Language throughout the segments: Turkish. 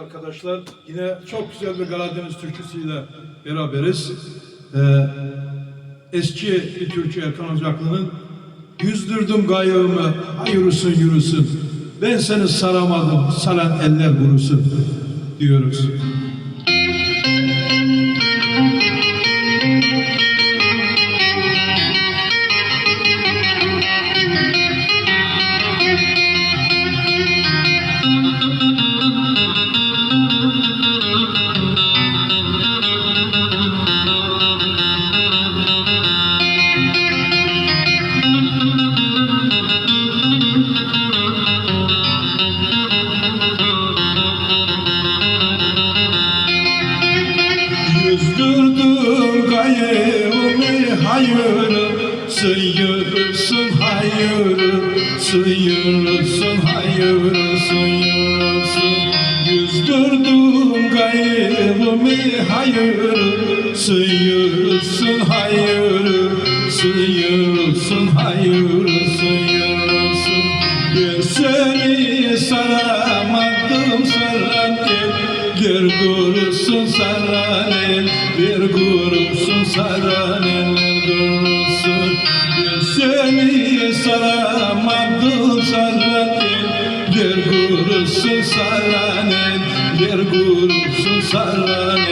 arkadaşlar. Yine çok güzel bir Karadeniz türküsüyle beraberiz. Ee, eski bir türkü Erkan Ocaklı'nın Yüzdürdüm gayığımı, hayırısın yürüsün. Ben seni saramadım, saran eller kurusun diyoruz. Gayımı hayırı Sıyırırsın hayırı Sıyırırsın hayırı Sıyırırsın Yüzdürdüm gayımı hayırı Sıyırırsın hayırı Sıyırırsın hayırı Sıyırırsın Ben seni saramadım sararken bir gurusun saranen, bir gurusun saranen, gurusun. Gurusun saranen, bir gurusun saranen,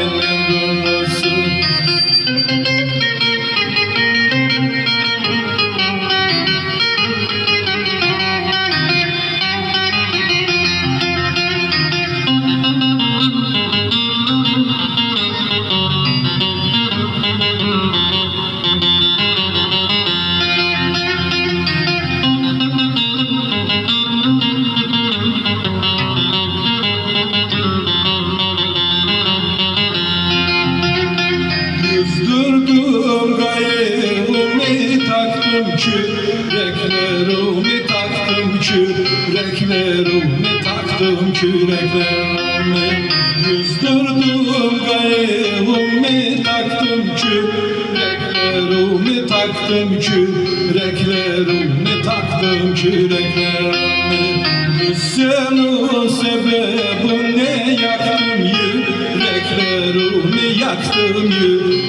küreklerimi taktım küreklerimi taktım küreklerimi Yüzdürdüm gayımı taktım küreklerimi taktım küreklerimi taktım küreklerimi Senin sebebin ne yaktım yüreklerimi yaktım yüreklerimi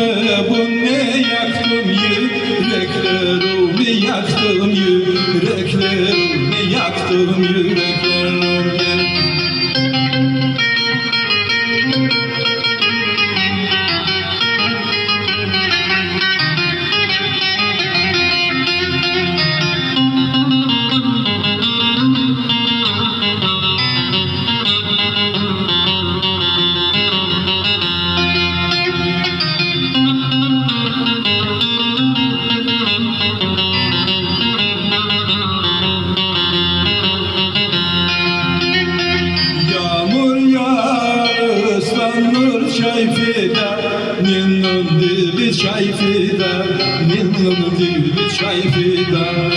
Senin sebebin ne yaktım yüreklerimi yaktım yüreklerimi yaktım yüreklerimi çay fidan Ninnun dibi çay fidan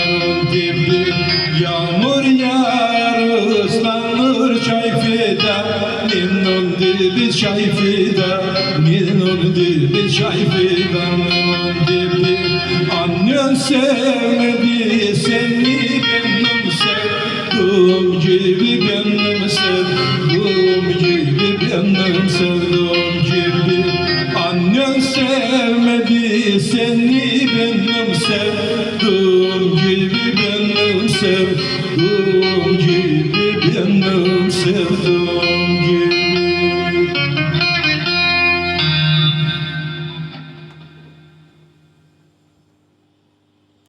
dibi Yağmur yağar ıslanır çay fidan Ninnun dibi çay fidan Ninnun dibi çay fidan dibi Annen sevmedi seni benim sevduğum gibi benim sevduğum gibi benim sevduğum seni benim sevduğum gibi benim sevduğum gibi benim sevduğum